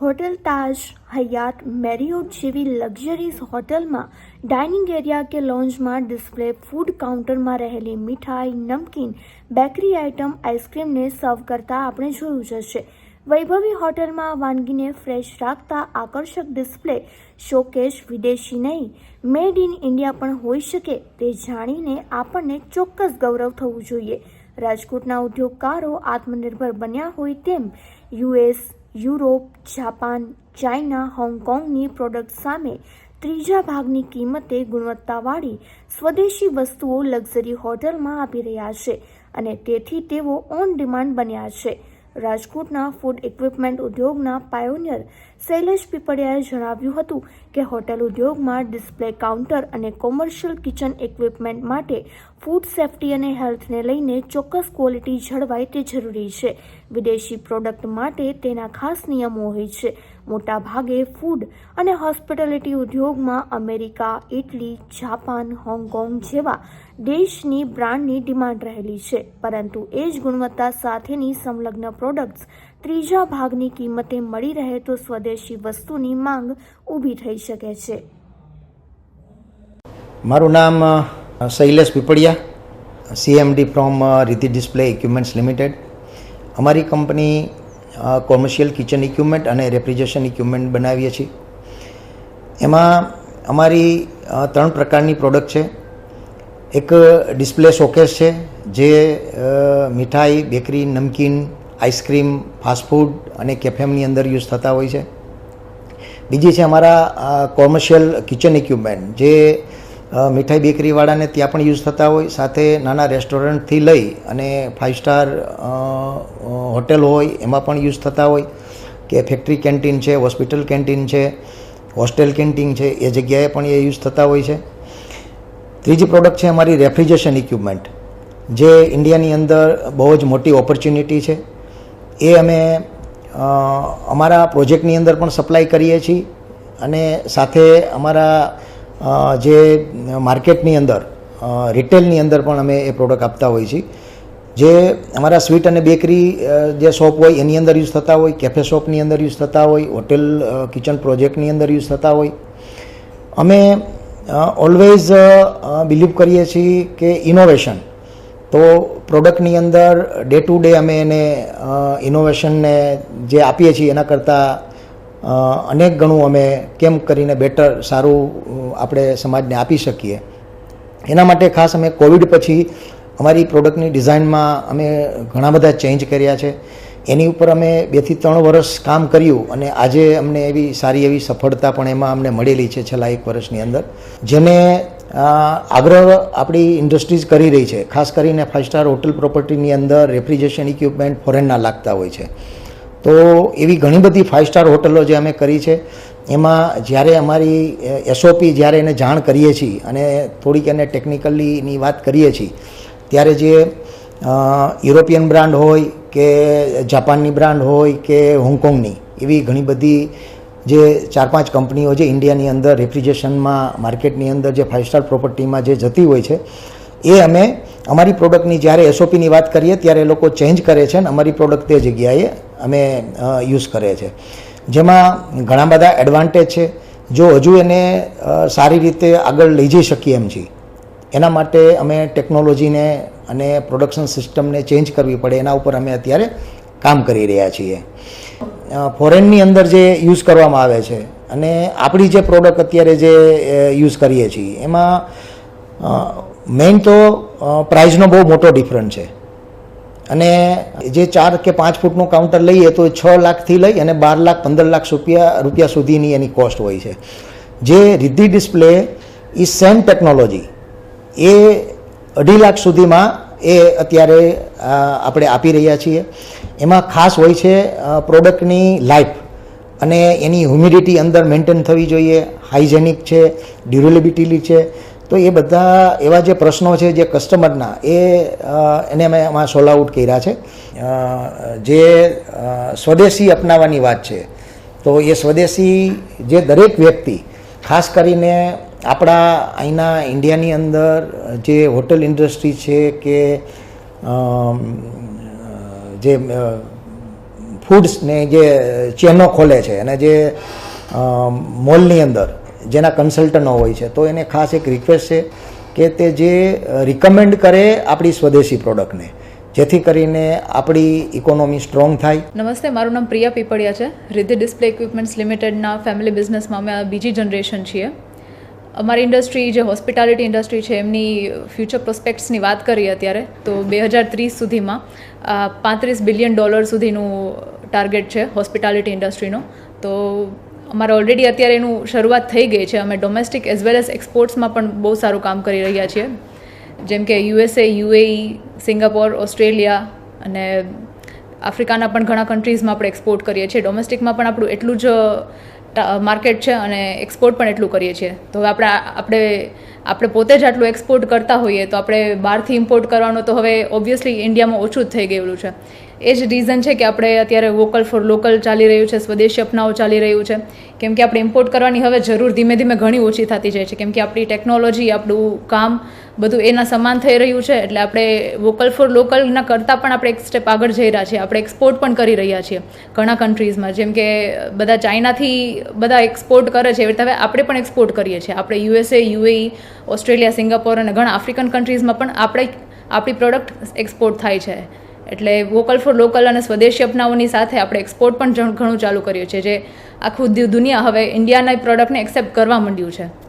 Hotel Taj Hyatt Marriott જેવી luxuries હોટલમાં dining area કે લોન્જમાં ડિસ્પ્લે ફૂડ કાઉન્ટરમાં રહેલી મીઠાઈ, નમકીન, બેકરી આઇટમ આઈસ્ક્રીમને સર્વ કરતા આપણે જોયું જશે વૈભવી હોટલમાં વાનગીને ફ્રેશ રાખતા આકર્ષક ડિસ્પ્લે, શોકેશ વિદેશી નહીં, મેડ ઇન ઇન્ડિયા પણ હોઈ શકે તે જાણીને આપણને ચોક્કસ ગૌરવ થવું જોઈએ. રાજકોટના ઉદ્યોગકારો આત્મનિર્ભર બન્યા હોય તેમ યુએસ યુરોપ, જાપાન, ચાઇના, હોંગકોંગની પ્રોડક્ટ સામે ત્રીજા ભાગની કિંમતે ગુણવત્તાવાળી સ્વદેશી વસ્તુઓ લક્ઝરી હોટલમાં આપી રહ્યા છે અને તેથી તેઓ ઓન ડિમાન્ડ બન્યા છે. રાજકોટના ફૂડ ઇક્વિપમેન્ટ ઉદ્યોગના પાયોનિયર શૈલેષ પીપળિયાએ જણાવ્યું હતું કે હોટેલ ઉદ્યોગમાં ડિસ્પ્લે કાઉન્ટર અને કોમર્શિયલ કિચન ઇક્વિપમેન્ટ માટે ફૂડ સેફ્ટી અને હેલ્થને લઈને ચોક્કસ ક્વોલિટી જળવાય તે જરૂરી છે. વિદેશી પ્રોડક્ટ માટે તેના ખાસ નિયમો હોય છે. મોટાભાગે ફૂડ અને હોસ્પિટાલિટી ઉદ્યોગમાં અમેરિકા, ઇટલી, જાપાન, હોંગકોંગ જેવા દેશની બ્રાન્ડની ડિમાન્ડ રહેલી છે. પરંતુ એ જ ગુણવત્તા સાથેની સંલગ્ન પ્રોડક્ટ્સ ત્રીજા ભાગની કિંમતે મળી રહે તો સ્વદેશી વસ્તુની માંગ ઊભી થઈ શકે છે. મારું નામ Shailesh Pipaliya CMD from Riti display equipments limited. અમારી કંપની કોમર્શિયલ કિચન ઇક્વિપમેન્ટ અને રેફ્રિજરેશન ઇક્વિપમેન્ટ બનાવીએ છીએ. એમાં અમારી ત્રણ પ્રકારની પ્રોડક્ટ છે. એક ડિસ્પ્લે શોકેસ છે, જે મીઠાઈ બેકરી નમકીન આઈસ્ક્રીમ ફાસ્ટફૂડ અને કેફેમની અંદર યુઝ થતા હોય છે. બીજી છે અમારા કોમર્શિયલ કિચન ઇક્વિપમેન્ટ જે મીઠાઈ બેકરીવાળાને ત્યાં પણ યુઝ થતા હોય. સાથે નાના રેસ્ટોરન્ટથી લઈ અને ફાઇવ સ્ટાર હોટેલ હોય એમાં પણ યુઝ થતા હોય કે ફેક્ટરી કેન્ટીન છે હોસ્પિટલ કેન્ટીન છે હોસ્ટેલ કેન્ટીન છે, એ જગ્યાએ પણ એ યુઝ થતા હોય છે. ત્રીજી પ્રોડક્ટ છે અમારી રેફ્રિજરેશન ઇક્વિપમેન્ટ જે ઇન્ડિયાની અંદર બહુ જ મોટી ઓપોર્ચ્યુનિટી છે. એ અમે અમારા પ્રોજેક્ટની અંદર પણ સપ્લાય કરીએ છીએ અને સાથે અમારા જે માર્કેટની અંદર રિટેલની અંદર પણ અમે એ પ્રોડક્ટ આપતા હોઈએ છીએ. જે અમારા સ્વીટ અને બેકરી જે શોપ હોય એની અંદર યુઝ થતા હોય કેફે શોપની અંદર યુઝ થતા હોય, હોટેલ કિચન પ્રોજેક્ટની અંદર યુઝ થતા હોય. અમે ઓલવેઝ બિલીવ કરીએ છીએ કે ઇનોવેશન તો પ્રોડક્ટની અંદર ડે ટુ ડે અમે એને ઇનોવેશનને જે આપીએ છીએ એના કરતાં અનેક ગણું અમે કેમ કરીને બેટર સારું આપણે સમાજને આપી શકીએ. એના માટે ખાસ અમે કોવિડ પછી અમારી પ્રોડક્ટની ડિઝાઇનમાં અમે ઘણા બધા ચેન્જ કર્યા છે. એની ઉપર અમે બેથી ત્રણ વર્ષ કામ કર્યું અને આજે અમને એવી સારી એવી સફળતા પણ એમાં અમને મળેલી છે છેલ્લા એક વર્ષની અંદર. જેને આગ્રહ આપણી ઇન્ડસ્ટ્રીઝ કરી રહી છે. ખાસ કરીને ફાઇવ સ્ટાર હોટલ પ્રોપર્ટીની અંદર રેફ્રિજરેશન ઇક્વિપમેન્ટ ફોરેનના લાગતા હોય છે. તો એવી ઘણી બધી ફાઇવ સ્ટાર હોટલો જે અમે કરી છે, એમાં જ્યારે અમારી એસઓપી જ્યારે એને જાણ કરીએ છીએ અને થોડીક એને ટેકનિકલીની વાત કરીએ છીએ, ત્યારે જે યુરોપિયન બ્રાન્ડ હોય કે જાપાનની બ્રાન્ડ હોય કે હોંગકોંગની એવી ઘણી બધી જે ચાર પાંચ કંપનીઓ જે ઇન્ડિયાની અંદર રેફ્રિજરેશનમાં માર્કેટની અંદર જે ફાઇવ સ્ટાર પ્રોપર્ટીમાં જે જતી હોય છે, એ અમે, અમારી પ્રોડક્ટની જ્યારે એસઓપીની વાત કરીએ ત્યારે એ લોકો ચેન્જ કરે છે અને અમારી પ્રોડક્ટ તે જગ્યાએ અમે યુઝ કરે છે જેમાં ઘણા બધા એડવાન્ટેજ છે. જો હજુ એને સારી રીતે આગળ લઈ જઈ શકીએ એમ છીએ. એના માટે અમે ટેકનોલોજીને અને પ્રોડક્શન સિસ્ટમને ચેન્જ કરવી પડે. એના ઉપર અમે અત્યારે કામ કરી રહ્યા છીએ. ફોરેનની અંદર જે યુઝ કરવામાં આવે છે અને આપણી જે પ્રોડક્ટ અત્યારે જે યુઝ કરીએ છીએ, એમાં મેઇન તો પ્રાઇઝનો બહુ મોટો ડિફરન્ટ છે. અને જે ચાર કે પાંચ ફૂટનું કાઉન્ટર લઈએ તો છ લાખથી લઈ અને બાર લાખ, પંદર લાખ રૂપિયા રૂપિયા સુધીની એની કોસ્ટ હોય છે. જે રિદ્ધિ ડિસ્પ્લે એ સેમ ટેકનોલોજી એ અઢી લાખ સુધીમાં એ અત્યારે આપણે આપી રહ્યા છીએ. એમાં ખાસ હોય છે પ્રોડક્ટની લાઈફ અને એની હ્યુમિડિટી અંદર મેન્ટેન થવી જોઈએ. હાઇજેનિક છે ડ્યુરેબિલિટી છે. તો એ બધા એવા જે પ્રશ્નો છે જે કસ્ટમરના એ એને અમે એમાં સોલ આઉટ કર્યા છે. જે સ્વદેશી અપનાવવાની વાત છે, તો એ સ્વદેશી જે દરેક વ્યક્તિ, ખાસ કરીને આપણા અહીંના ઇન્ડિયાની અંદર જે હોટલ ઇન્ડસ્ટ્રી છે કે જે ફૂડ્સને જે ચેનો ખોલે છે અને જે મોલની અંદર જેના કન્સલ્ટન્ટો હોય છે. તો એને ખાસ એક રિક્વેસ્ટ છે કે તે જે રિકમેન્ડ કરે આપણી સ્વદેશી પ્રોડક્ટને જેથી કરીને આપણી ઇકોનોમી સ્ટ્રોંગ થાય. નમસ્તે, મારું નામ પ્રિયા પીપળિયા છે. રિદ્ધિ ડિસ્પ્લે ઇક્વિપમેન્ટ્સ લિમિટેડના ફેમિલી બિઝનેસમાં અમે બીજી જનરેશન છીએ. અમારી ઇન્ડસ્ટ્રી જે હોસ્પિટાલિટી ઇન્ડસ્ટ્રી છે, એમની ફ્યુચર પ્રોસ્પેક્ટ્સની વાત કરીએ અત્યારે, તો બે હજાર ત્રીસ સુધીમાં પાંત્રીસ બિલિયન ડોલર સુધીનું ટાર્ગેટ છે હોસ્પિટાલિટી ઇન્ડસ્ટ્રીનો. તો અમારે ઓલરેડી અત્યારે એનું શરૂઆત થઈ ગઈ છે. અમે ડોમેસ્ટિક એઝ વેલ એઝ એક્સપોર્ટ્સમાં પણ બહુ સારું કામ કરી રહ્યા છીએ. જેમ કે યુએસએ યુએઈ સિંગાપોર ઓસ્ટ્રેલિયા અને આફ્રિકાના પણ ઘણા કન્ટ્રીઝમાં આપણે એક્સપોર્ટ કરીએ છીએ. ડોમેસ્ટિકમાં પણ આપણું એટલું જ માર્કેટ છે અને એક્સપોર્ટ પણ એટલું કરીએ છીએ. તો હવે આપણે આપણે આપણે પોતે જ આટલું એક્સપોર્ટ કરતા હોઈએ તો આપણે બહારથી ઇમ્પોર્ટ કરવાનું તો હવે ઓબ્વિયસલી ઇન્ડિયામાં ઓછું જ થઈ ગયેલું છે. એ જ રીઝન છે કે આપણે અત્યારે વોકલ ફોર લોકલ ચાલી રહ્યું છે, સ્વદેશી અપનાવો ચાલી રહ્યું છે. કેમ કે આપણે ઇમ્પોર્ટ કરવાની હવે જરૂર ધીમે ધીમે ઘણી ઓછી થતી જાય છે. કેમ કે આપણી ટેકનોલોજી આપણું કામ બધું એના સમાન થઈ રહ્યું છે, એટલે આપણે વોકલ ફોર લોકલના કરતાં પણ આપણે એક સ્ટેપ આગળ જઈ રહ્યા છીએ. આપણે એક્સપોર્ટ પણ કરી રહ્યા છીએ ઘણા કન્ટ્રીઝમાં જેમ કે બધા ચાઇનાથી બધા એક્સપોર્ટ કરે છે, એવી રીતે હવે આપણે પણ એક્સપોર્ટ કરીએ છીએ. આપણે યુએસએ યુએઈ ઓસ્ટ્રેલિયા સિંગાપોર અને ઘણા આફ્રિકન કન્ટ્રીઝમાં પણ આપણે, આપણી પ્રોડક્ટ એક્સપોર્ટ થાય છે. એટલે વોકલ ફોર લોકલ અને સ્વદેશી અપનાવવાની સાથે આપણે એક્સપોર્ટ પણ ઘણું ચાલુ કર્યું છે, જે આખું દુનિયા હવે ઇન્ડિયાના પ્રોડક્ટને એક્સેપ્ટ કરવા માંડ્યું છે.